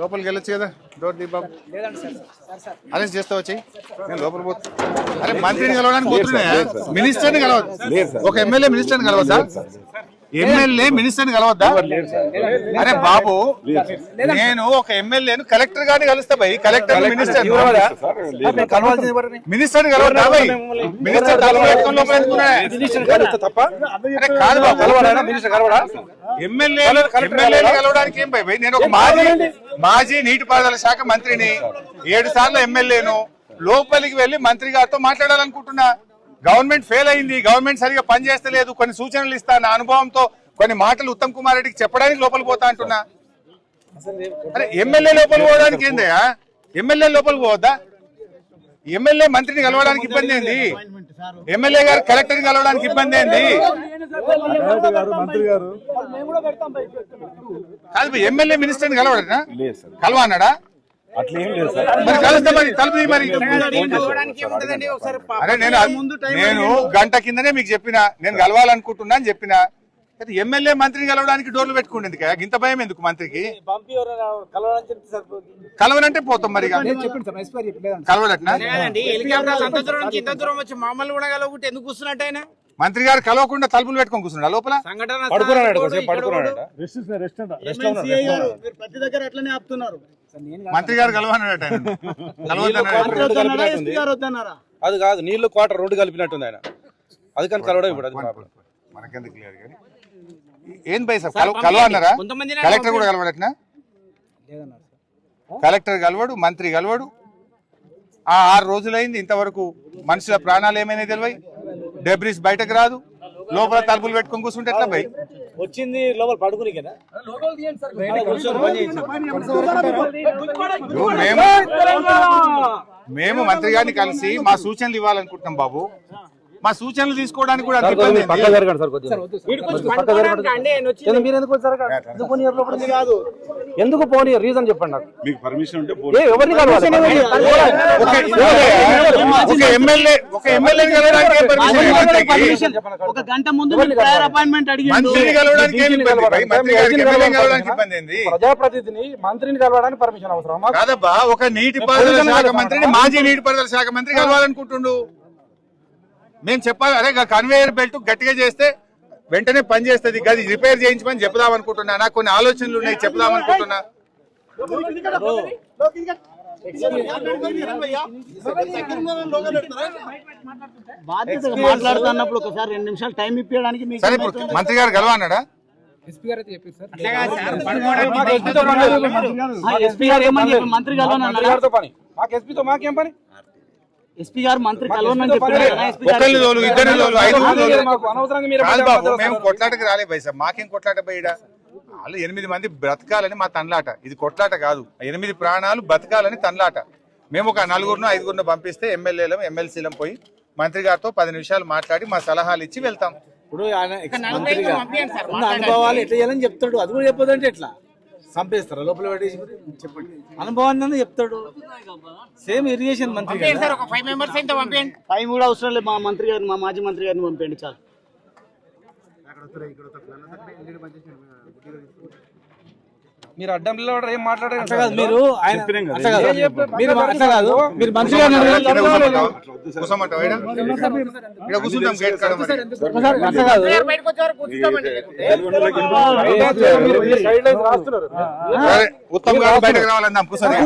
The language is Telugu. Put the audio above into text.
లోపలికి వెళ్ళొచ్చు కదా? డోర్ దీ బాబు. అరెస్ట్ చేస్తా వచ్చి. నేను లోపల పోతా అరే మంత్రిని కలవడానికి పోతున్నా మినిస్టర్ని కలవద్దు. ఒక ఎమ్మెల్యే మినిస్టర్ని కలవద్దా? ఎమ్మెల్యే మినిస్టర్ని కలవద్దా? అరే బాబు నేను ఒక ఎమ్మెల్యేను కలెక్టర్ గారిని కలుస్తా భయ్ కలెక్టర్ మినిస్టర్ మినిస్టర్ కలవద్దా? భయ్ మినిస్టర్? తప్ప? కాదు బాబు. మినిస్టర్ కలవడా కలవడానికి ఏం భయ్? నేను ఒక మాజీ మాజీ నీటిపారుదల శాఖ మంత్రిని. ఏడు సార్లు ఎమ్మెల్యేను. లోపలికి వెళ్ళి మంత్రి గారితో మాట్లాడాలనుకుంటున్నా. గవర్నమెంట్ ఫెయిల్ అయింది గవర్నమెంట్ సరిగా పనిచేస్తలేదు కొన్ని సూచనలు ఇస్తా నా అనుభవంతో కొన్ని మాటలు ఉత్తమ్ కుమార్ రెడ్డికి చెప్పడానికి లోపలికి పోతా అంటున్నా. అరే ఎమ్మెల్యే లోపలికి పోవడానికి ఏందయ్యా ఎమ్మెల్యే లోపలికి పోవద్దా? ఎమ్మెల్యే మంత్రిని కలవడానికి ఇబ్బంది ఏంది? ఎమ్మెల్యే గారు కలెక్టర్ని కలవడానికి ఇబ్బంది ఏంది? కాదు ఎమ్మెల్యే మినిస్టర్ని కలవడనా? లేదు సార్. కలవా అన్నాడా అట్లా లేదు సార్. అరే నేను నేను గంట కిందనే మీకు చెప్పిన నేను కలవాలనుకుంటున్నా అని చెప్పిన. అయితే ఎమ్మెల్యే మంత్రిని కలవడానికి డోర్లు పెట్టుకోండి ఎందుకు? ఇంత భయం ఎందుకు మంత్రికి? కలవనంటే పోతాం మరి సార్ కలవడట్నా కూడా కలవకుంటే ఎందుకు కూర్చున్నట్టు ఆయన? మంత్రి గారు కలవకుండా తలుపులు పెట్టుకొని కూర్చున్నాడు లోపల? సంఘటన ప్రతి దగ్గర అట్లనే ఆపుతున్నారు. మంత్రి గారు కలవన్నాడట అది కాదు నీళ్ళు క్వార్టర్ రెండు కలిపినట్టుంది ఆయన. అది కానీ కలవడం ఇప్పుడు అది ప్రాబ్లం మనకెందుకు క్లియర్ కానీ? ఏం భయ సార్ కలవ కలవ అన్నారా కొంతమంది కలెక్టర్ కూడా కలవడట్నా కలెక్టర్ కలవడు మంత్రి కలవడు. ఆ ఆరు రోజులైంది ఇంతవరకు మనుషుల ప్రాణాలు ఏమైనా తెలివై? డెబ్రిస్ బయటకు రాదు. లోపల తలుపులు పెట్టుకొని కూర్చుంటే ఎట్లా భయ్? వచ్చింది లోపల పడుకుని మేము మేము మంత్రి గారిని కలిసి మా సూచనలు ఇవ్వాలనుకుంటున్నాం బాబు. మా సూచనలు తీసుకోవడానికి కూడా అంత ఇబ్బంది ఏంది? ఎందుకు మీరు ఎందుకు వచ్చారు అక్కడ? ఎందుకు పోనీయరు లోపలికి? ఎందుకు పోనీ రీజన్ చెప్పండి నాకు మీకు పర్మిషన్ ఉంటే ఏ, ఎవరిని కలవాలి? ఒక- ఒక ఎమ్మెల్యే ఒక ఎమ్మెల్యే కలవడానికి ఏం permission ఇవ్వడానికి? ఒక గంట ముందు మీరు ప్రయర్ అపాయింట్మెంట్ అడిగి మంత్రిని కలవడానికి ఏం ఇబ్బంది? భయ్? మంత్రి గారికి ఎమ్మెల్యే కలవడానికి ఇబ్బంది ఏంది? ప్రజాప్రతినిధిని మంత్రిని కలవడానికి పర్మిషన్ అవసరం కాదబ్బా ఒక నీటిపారుదల శాఖ మంత్రిని మాజీ నీటిపారుదల శాఖ మంత్రి కలవాలనుకుంటుండు. మేము చెప్పాలి అరే కన్వేయర్ బెల్ట్ గట్టిగా చేస్తే వెంటనే పని చేస్తుంది. గది రిపేర్ చేయించమని చెప్దాం అనుకుంటున్నా. నాకు కొన్ని ఆలోచనలు ఉన్నాయి చెప్దాం అనుకుంటున్నా. మాట్లాడుతున్నప్పుడు ఒకసారి రెండు నిమిషాలు టైం ఇప్పించడానికి సరే ఇప్పుడు మంత్రి గారు కలవన్నాడా ఎస్పీ గారు ఏమని చెప్పి మంత్రి పని మాకు ఎస్పీతో మాకేం పని? ఎస్పీ గారు మంత్రి కలవనని తోలు తోలు ఐదుగురు తోలు. మేము కొట్లాటకి రాలే పైసా. మాకేం కొట్లాట పోయిడా? వాళ్ళు ఎనిమిది మంది బ్రతకాలని మా తన్లాట. ఇది కొట్లాట కాదు. ఎనిమిది ప్రాణాలు బతకాలని తన్లాట. మేము ఒక నలుగురును ఐదుగురును పంపిస్తే ఎమ్మెల్యేలం ఎమ్మెల్సీలం పోయి మంత్రి గారితో పది నిమిషాలు మాట్లాడి మా సలహాలు ఇచ్చి వెళ్తాం. ఇప్పుడు ఆయన అనుభవాలు ఎట్లా చేయాలని చెప్తాడు అది కూడా చెప్పదంటే ఎట్లా? చంపేస్తారా లోపల పెట్టేసి చెప్పండి అనుభవాన్ని చెప్తాడు సేమ్ ఇరిగేషన్ మంత్రి పంపేయండి సార్ ఒక ఫైవ్ కూడా అవసరం లేదు మా మంత్రి గారిని మా మాజీ మంత్రి గారిని పంపేయండి చాలు మీరు అడ్డం నిలబడరు, ఏం మాట్లాడారు మీరు మీరు అట్లా కాదు సరే ఉత్తమ్ గారు బయటకు రావాలందాం కూర్చోండి